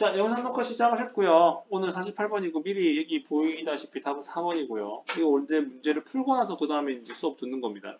자, 영상 녹화 시작을 했고요. 오늘 48번이고 미리 여기 보이다시피 답은 4번이고요. 이거 원래 문제를 풀고 나서 그 다음에 이제 수업 듣는 겁니다.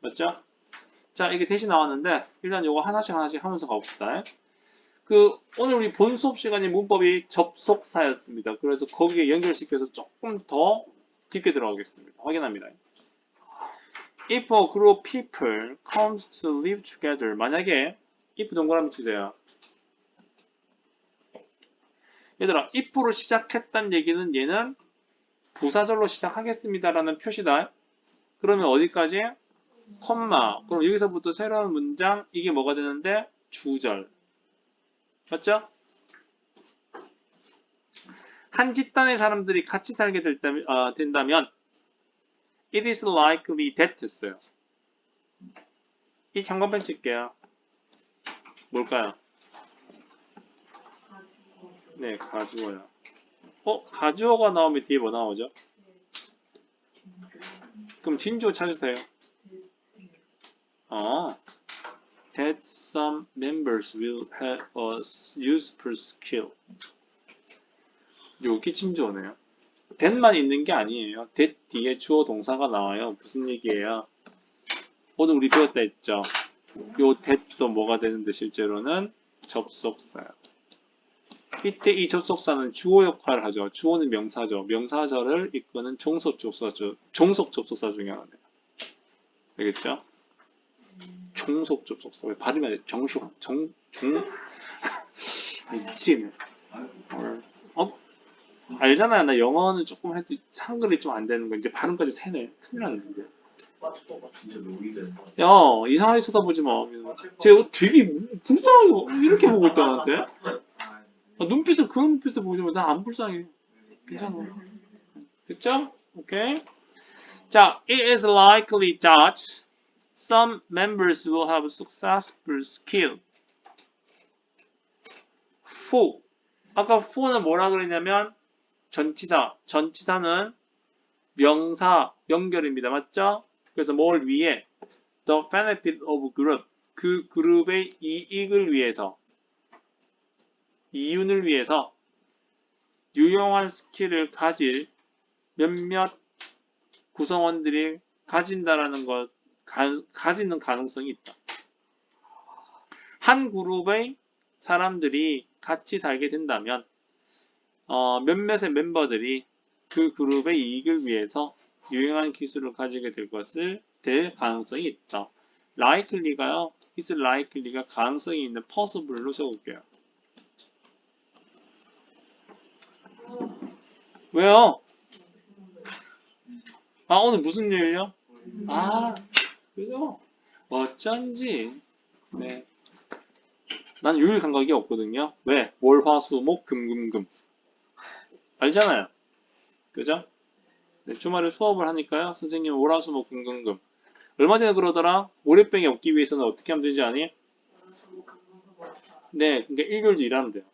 맞죠? 자, 이게 대신 나왔는데 일단 요거 하나씩 하나씩 하면서 가봅시다. 그 오늘 우리 본 수업 시간에 문법이 접속사였습니다. 그래서 거기에 연결시켜서 조금 더 깊게 들어가겠습니다. 확인합니다. If a group of people comes to live together 만약에 if 동그라미 치세요. 얘들아, if로 시작했단 얘기는 얘는 부사절로 시작하겠습니다라는 표시다. 그러면 어디까지? 콤마. 그럼 여기서부터 새로운 문장 이게 뭐가 되는데? 주절. 맞죠? 한 집단의 사람들이 같이 살게 어, 된다면 it is likely that 했어요. 이 형광펜 칠게요. 뭘까요? 네, 가주어요. 어, 가주어가 나오면 뒤에 뭐 나오죠? 그럼 진주어 찾으세요. 아, that some members will have a useful skill. 여기 진주어네요. that만 있는 게 아니에요. that 뒤에 주어 동사가 나와요. 무슨 얘기예요? 오늘 우리 배웠다 했죠. 요 that도 뭐가 되는데 실제로는 접속사요. 이때 이 접속사는 주어 역할을 하죠. 주어는 명사죠. 명사절을 이끄는 종속 접속사, 종속 접속사 중에 하나입니다. 알겠죠? 종속 접속사. 왜 발음이 안 돼? 정숙, 정, 종, 미치네. 어, 어? 알잖아요. 나 영어는 조금 해도 한글이 좀 안 되는 거. 이제 발음까지 새네. 큰일 났는데. 야, 이상하게 쳐다보지 마. 쟤 되게 불쌍하게 이렇게 보고 있다, 나한테. 아, 눈빛을 그 눈빛을 보지만 난안 불쌍해. 괜찮아. 됐죠? 오케이. 자, it is likely that some members will have successful skill. for. 아까 for는 뭐라 그랬냐면 전치사. 전치사는 명사 연결입니다. 맞죠? 그래서 뭘 위해? the benefit of group. 그 그룹의 이익을 위해서 이윤을 위해서 유용한 스킬을 가질 몇몇 구성원들이 가진다라는 것, 가, 가지는 가능성이 있다. 한 그룹의 사람들이 같이 살게 된다면 어, 몇몇의 멤버들이 그 그룹의 이익을 위해서 유용한 기술을 가지게 될 것을 될 가능성이 있다. likely가요. is likely가 가능성이 있는 possible로 적을게요. 왜요? 아, 오늘 무슨 요일요? 아, 그죠? 어쩐지. 네. 난 요일 감각이 없거든요. 왜? 월, 화, 수, 목, 금, 금, 금. 알잖아요. 그죠? 네, 주말에 수업을 하니까요. 선생님 월, 화, 수, 목, 금, 금, 금. 얼마 전에 그러더라. 월요병이 없기 위해서는 어떻게 하면 되지 아니? 네, 그러니까 일요일도 일하면 돼요.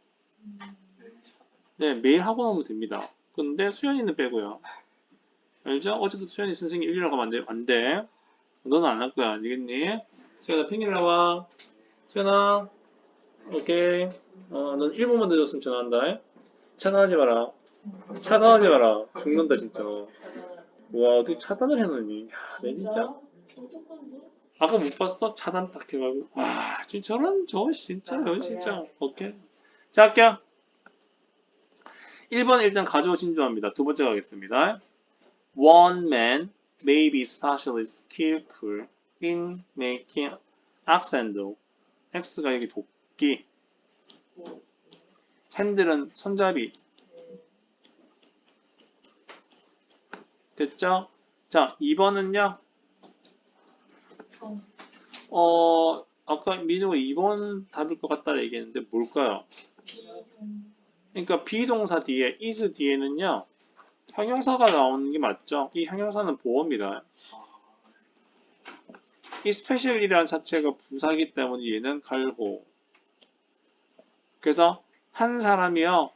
네, 매일 하고 나오면 됩니다. 근데 수연이는 빼고요. 알죠? 어쨌든 수연이 선생님 일요일 가면 안 돼. 안 돼. 너는 안 할 거야. 알겠니? 수연아, 핑계 나와. 수연아, 오케이. 어, 넌 1분만 늦었으면 전화한다. 차단하지 마라. 차단하지 마라. 죽는다, 진짜. 와, 어떻게 차단을 해놓니? 야, 내 진짜. 아까 못 봤어? 차단 딱 해가지고. 와, 진짜 저런, 저 진짜, 저 진짜. 오케이. 자, 할게요. 1번 일단 가져오 진주합니다. 두 번째 가겠습니다. One man may be especially skillful in making handle. X가 여기 도끼. 핸들은 손잡이. 됐죠? 자, 2번은요. 어, 아까 민우가 2번 답일 것 같다 얘기했는데 뭘까요? 그러니까 비동사 뒤에 is 뒤에는요 형용사가 나오는 게 맞죠? 이 형용사는. 이 스페셜이라는 자체가 부사기 때문에 얘는 갈고. 그래서 한 사람이요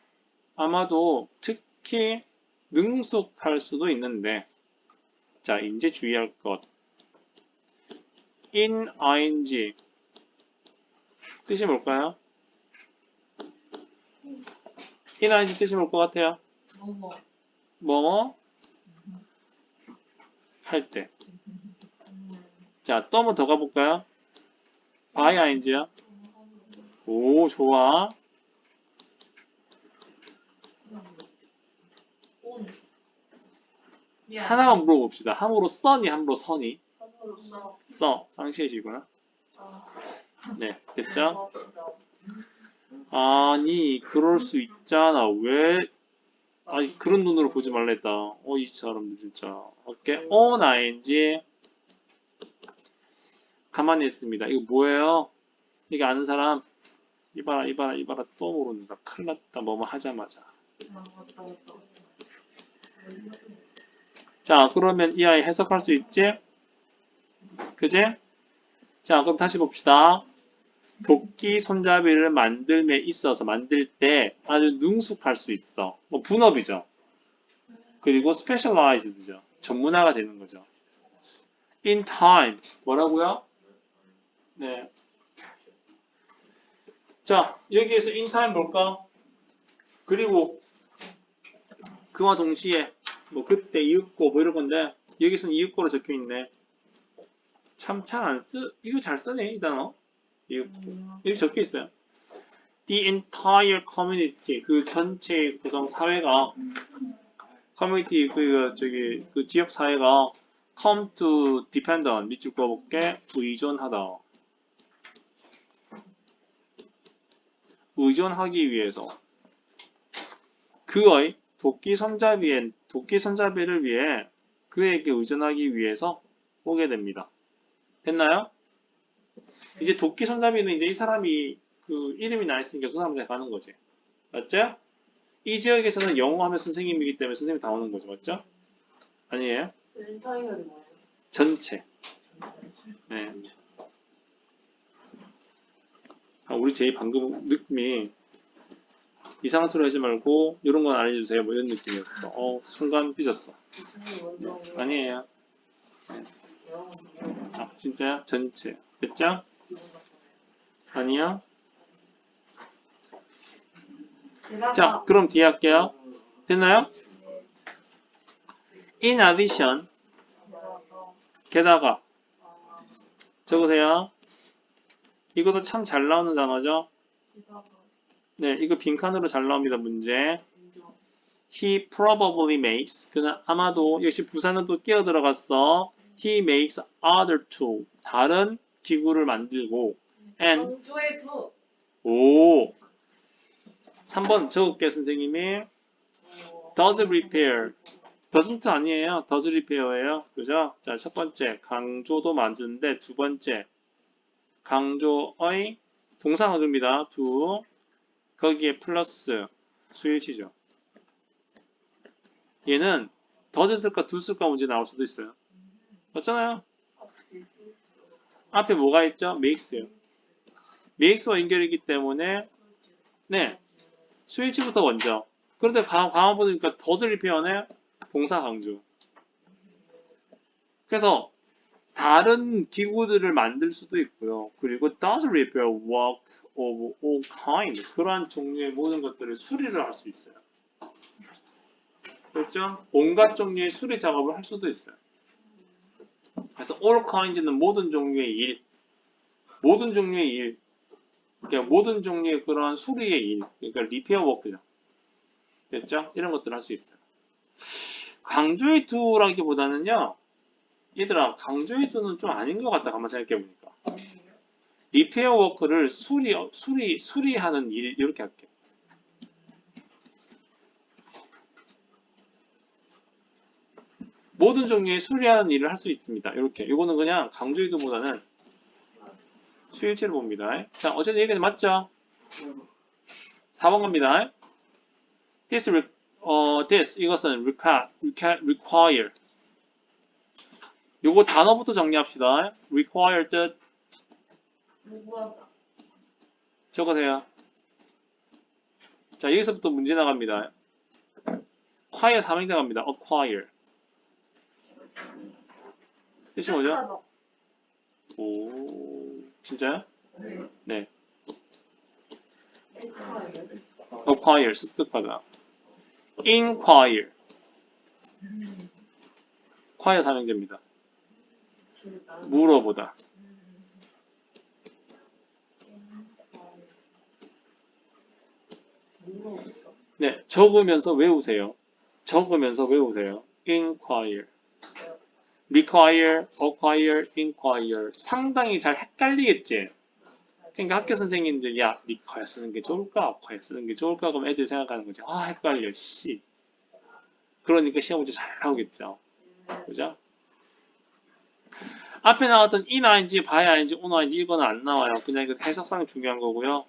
아마도 특히 능숙할 수도 있는데 자 이제 주의할 것 in ing 뜻이 뭘까요? Ing 뜻이 뭘것 같아요? 뭐뭐 뭐뭐 할 때. 자, 또 한 번 더 가볼까요? by ing요. 오, 좋아. 온 하나만 물어봅시다. 함으로 써니, 함으로 선이. 함으로써 써. 상시해지구나. 아, 네, 됐죠? 아니, 그럴 수 있잖아. 왜? 아니, 그런 눈으로 보지 말랬다. 어, 이 사람들 진짜. 오케이. on ing. 가만히 있습니다. 이거 뭐예요? 이거 아는 사람? 이봐라, 이봐라, 이봐라. 또 모른다. 큰일 났다. 뭐뭐 하자마자. 자, 그러면 이 아이 해석할 수 있지? 그지? 자, 그럼 다시 봅시다. 도끼 손잡이를 만들에 있어서 만들 때 아주 능숙할 수 있어. 뭐 분업이죠. 그리고 specialized죠. 전문화가 되는 거죠. in time 뭐라고요? 네. 자, 여기에서 in time 볼까? 그리고 그와 동시에 뭐 그때 이윽고 뭐 이런 건데 여기서는 이윽고로 적혀 있네. 참 잘 안 쓰. 이거 잘 쓰네 이 단어. 여기 적혀 있어요. The entire community 그 전체 구성 사회가 커뮤니티 그 저기 그 지역 사회가 come to depend on 밑줄 그어볼게 의존하다. 의존하기 위해서 그의 도끼 손잡이엔 도끼 손잡이를 위해 그에게 의존하기 위해서 오게 됩니다. 됐나요? 이제 도끼 손잡이는 이제 이 사람이 그 이름이 나 있으니까 그 사람한테 가는 거지. 맞죠? 이 지역에서는 영어 하면 선생님이기 때문에 선생님이 다 오는 거죠. 맞죠? 아니에요? 뭐예요? 전체. 네. 아, 우리 제이 방금 느낌이 이상한 소리 하지 말고 이런 건 알려주세요. 뭐 이런 느낌이었어. 어, 순간 삐졌어. 아니에요. 영어 아, 진짜요? 전체. 됐죠? 아니요. 자, 그럼 뒤에 할게요. 됐나요? In addition, 게다가 적으세요. 이것도 참 잘 나오는 단어죠? 네, 이거 빈칸으로 잘 나옵니다, 문제. He probably makes. 그는 아마도, 역시 부사는 또 끼어 들어갔어. He makes other two. 다른 기구를 만들고. And, 두 오. 3번 적을게, 선생님이. does repair. doesn't 아니에요. does repair예요. 그죠? 자, 첫 번째, 강조도 만드는데, 두 번째, 강조의 동사 강조입니다. 두. 거기에 플러스 수일치죠. 얘는 does 쓸까 do 쓸까 문제 나올 수도 있어요. 맞잖아요. 앞에 뭐가 있죠? makes요. makes와 연결이기 때문에 네 스위치부터 먼저. 그런데 가- 가만 보니까 does repair네 동사 강조. 그래서 다른 기구들을 만들 수도 있고요. 그리고 does repair work of all kind 그러한 종류의 모든 것들을 수리를 할 수 있어요. 그렇죠? 온갖 종류의 수리 작업을 할 수도 있어요. 그래서 all kind는 모든 종류의 일, 모든 종류의 일, 그러니까 모든 종류의 그러한 수리의 일, 그러니까 리페어 워크죠. 됐죠? 이런 것들 할 수 있어요. 강조의 두라기보다는요, 얘들아, 강조의 두는 좀 아닌 것 같다, 가만 생각해 보니까. 리페어 워크를 수리, 수리, 수리하는 일, 이렇게 할게. 모든 종류의 수리하는 일을 할 수 있습니다. 이렇게. 이거는 그냥 강조의도보다는 수일치를 봅니다. 자, 어쨌든 얘기는 맞죠? 4번 갑니다. This, 어, this, 이것은 require, require. 요거 단어부터 정리합시다. require 뜻 적으세요. 자, 여기서부터 문제 나갑니다. acquire 3행 나갑니다. acquire. 뜻이 뭐죠? 오, 진짜요? 네. 네. acquire 습득하다. inquire 음. quire 사명제입니다. 물어보다. 네, 적으면서 외우세요. 적으면서 외우세요. inquire, require, acquire, inquire. 상당히 잘 헷갈리겠지? 그러니까 학교 선생님들, 야, require 쓰는 게 좋을까? acquire 쓰는 게 좋을까? 그럼 애들이 생각하는 거지. 아, 헷갈려, 씨. 그러니까 시험 문제 잘 나오겠죠. 그죠? 앞에 나왔던 in, ing, by, ing, on, ing 이거는 안 나와요. 그냥 이거 해석상 중요한 거고요.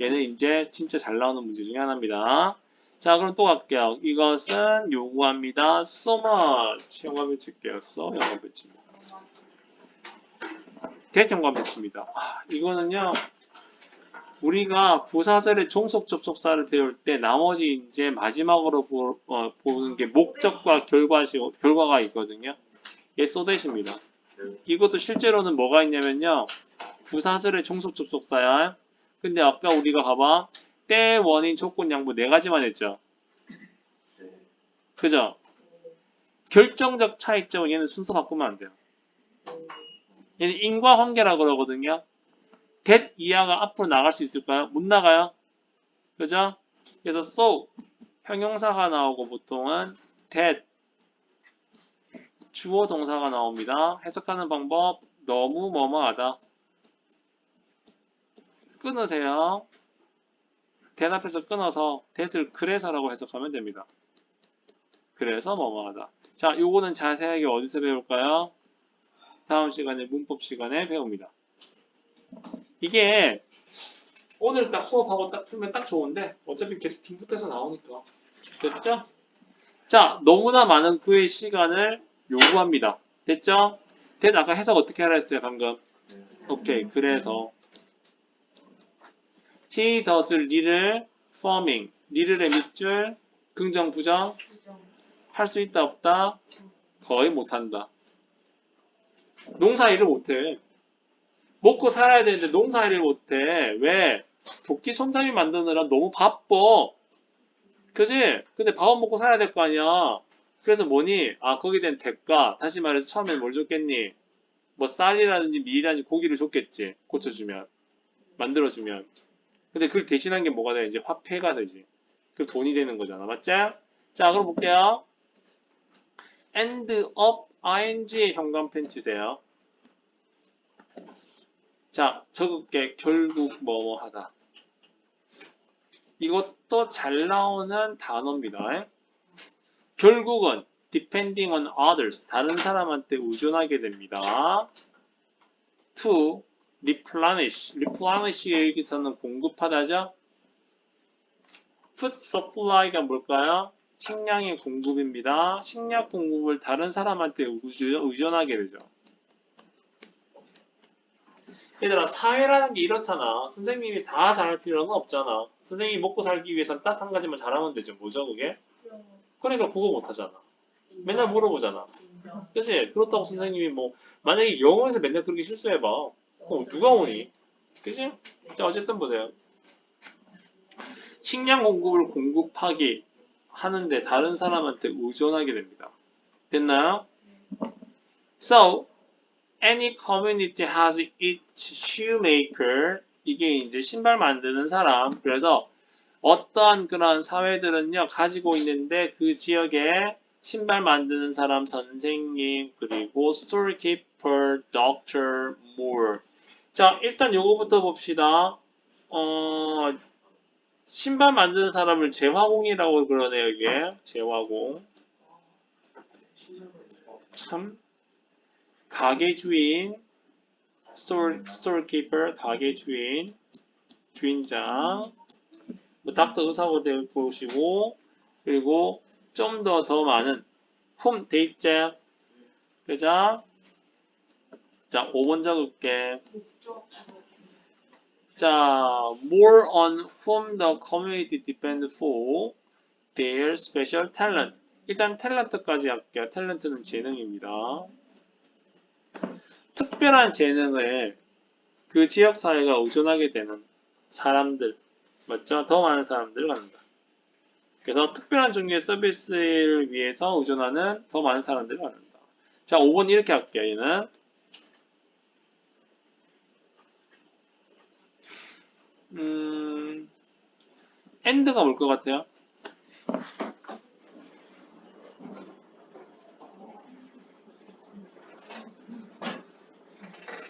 얘는 이제 진짜 잘 나오는 문제 중에 하나입니다. 자, 그럼 또 갈게요. 이것은 요구합니다. so much. 영어 배치게요. so 영어 배치입니다. 대형관 배치입니다. 아, 이거는요. 우리가 부사절의 종속 접속사를 배울 때 나머지 이제 마지막으로 보, 어, 보는 게 목적과 결과시, 결과가 있거든요. 얘 쏘대십니다. 이것도 실제로는 뭐가 있냐면요. 부사절의 종속 접속사야. 근데 아까 우리가 봐봐. 때, 원인, 조건, 양보 네 가지만 했죠. 네. 그죠? 결정적 차이점은 얘는 순서 바꾸면 안 돼요. 얘는 인과 관계라 그러거든요. that 이하가 앞으로 나갈 수 있을까요? 못 나가요. 그죠? 그래서 so 형용사가 나오고 보통은 that 주어 동사가 나옵니다. 해석하는 방법 너무 뭐뭐하다. 끊으세요. 대답해서 끊어서 that을 그래서라고 해석하면 됩니다. 그래서 뭐뭐하다. 자, 요거는 자세하게 어디서 배울까요? 다음 시간에 문법 시간에 배웁니다. 이게 오늘 딱 수업하고 딱 풀면 딱 좋은데 어차피 계속 중복돼서 나오니까 됐죠? 자 너무나 많은 그의 시간을 요구합니다. 됐죠? 됐 아까 해석 어떻게 하라 했어요 방금? 오케이 그래서 he does 리를 forming 리를의 밑줄 긍정 부정 할 수 있다 없다 거의 못한다. 농사 일을 못해. 먹고 살아야 되는데 농사 일을 못해. 왜? 도끼 손잡이 만드느라 너무 바빠. 그지? 근데 밥은 먹고 살아야 될 거 아니야. 그래서 뭐니? 아, 거기에 대한 대가. 다시 말해서 처음에 뭘 줬겠니? 뭐 쌀이라든지 밀이라든지 고기를 줬겠지. 고쳐주면. 만들어주면. 근데 그걸 대신한 게 뭐가 돼? 이제 화폐가 되지. 그 돈이 되는 거잖아. 맞지? 자, 그럼 볼게요. end of ing의 현관펜 치세요. 자, 적을게 결국 뭐뭐 하다. 이것도 잘 나오는 단어입니다. 결국은 depending on others, 다른 사람한테 의존하게 됩니다. to replenish, replenish의 여기서는 공급하다죠. food supply가 뭘까요? 식량의 공급입니다. 식량 공급을 다른 사람한테 의존- 의존하게 되죠. 얘들아 사회라는 게 이렇잖아. 선생님이 다 잘할 필요는 없잖아. 선생님이 먹고 살기 위해선 딱 한 가지만 잘하면 되죠. 뭐죠 그게? 그러니까 그거 못하잖아. 맨날 물어보잖아. 그치? 그렇다고 선생님이 뭐 만약에 영어에서 맨날 그렇게 실수해봐. 어, 누가 오니? 그치? 자 어쨌든 보세요. 식량 공급을 공급하기 하는데 다른 사람한테 의존하게 됩니다. 됐나요? So, any community has its shoemaker. 이게 이제 신발 만드는 사람. 그래서 어떠한 그런 사회들은요, 가지고 있는데 그 지역에 신발 만드는 사람, 선생님, 그리고 storekeeper, doctor, more. 자, 일단 요거부터 봅시다. 어, 신발 만드는 사람을 재화공이라고 그러네요, 이게. 재화공. 참. 가게 주인, store, 가게 주인, 주인장, 뭐 닥터 의사고 될 것이고, 그리고 좀 더더 많은 whom 대입자, 그자? 자, 5번 적을게. 자, more on whom the community depend for their special talent. 일단 탤런트까지 할게요. 탤런트는 재능입니다. 특별한 재능을 그 지역 사회가 의존하게 되는 사람들, 맞죠? 더 많은 사람들을 갖는다. 그래서 특별한 종류의 서비스를 위해서 의존하는 더 많은 사람들을 말한다. 자, 5번 이렇게 할게요. 얘는 음, end가 뭘것 같아요?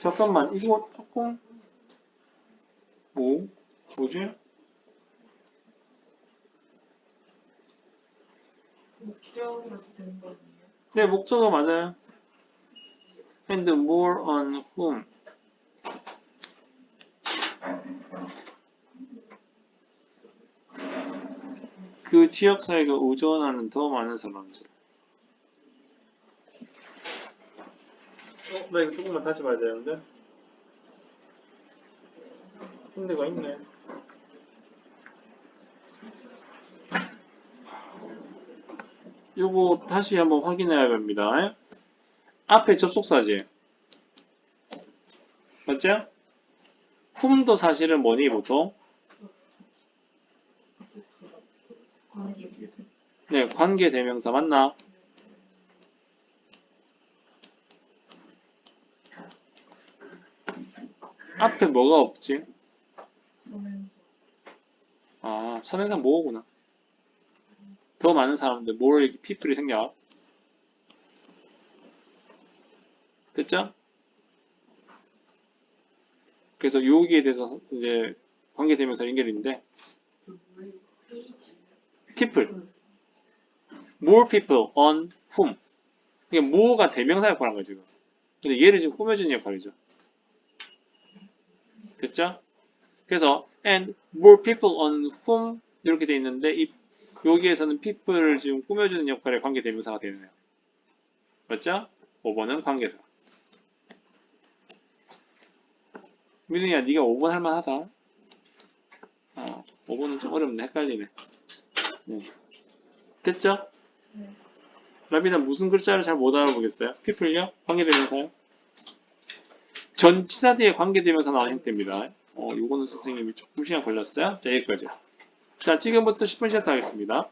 잠깐만, 이거 조금 뭐 뭐지? 목적으로서 되는 거 아니에요? 네, 목적어 맞아요. And more on whom. 그 지역 사회가 의존하는 더 많은 사람들. 어, 나 이거 조금만 다시 봐야 되는데. 힌트가 있네. 요거 다시 한번 확인해야 됩니다. 앞에 접속사지. 맞죠? whom도 사실은 뭐니 보통? 관계. 네, 관계 대명사 맞나? 앞에 뭐가 없지? 아, 선행사 뭐구나. 더 많은 사람들, more people이 생겨. 됐죠? 그래서 여기에 대해서 이제 관계 대명사 연결인데. People. more people on whom. 이게 more가 대명사 역할을 한 거죠, 지금. 근데 얘를 지금 꾸며주는 역할이죠. 됐죠? 그래서 and more people on whom 이렇게 돼 있는데 이 여기에서는 people을 지금 꾸며주는 역할의 관계 대명사가 되네요. 맞죠? 5번은 관계사. 민우야, 네가 5번 할만하다. 어, 5번은 좀 어렵네, 헷갈리네. 네. 됐죠? 네. 라비나 무슨 글자를 잘 못 알아보겠어요? people요? 관계대명사요? 전치사 뒤에 관계대명사 나오는 형태입니다. 어, 요거는 선생님이 조금 시간 걸렸어요. 자, 여기까지. 자, 지금부터 10분 시작하겠습니다.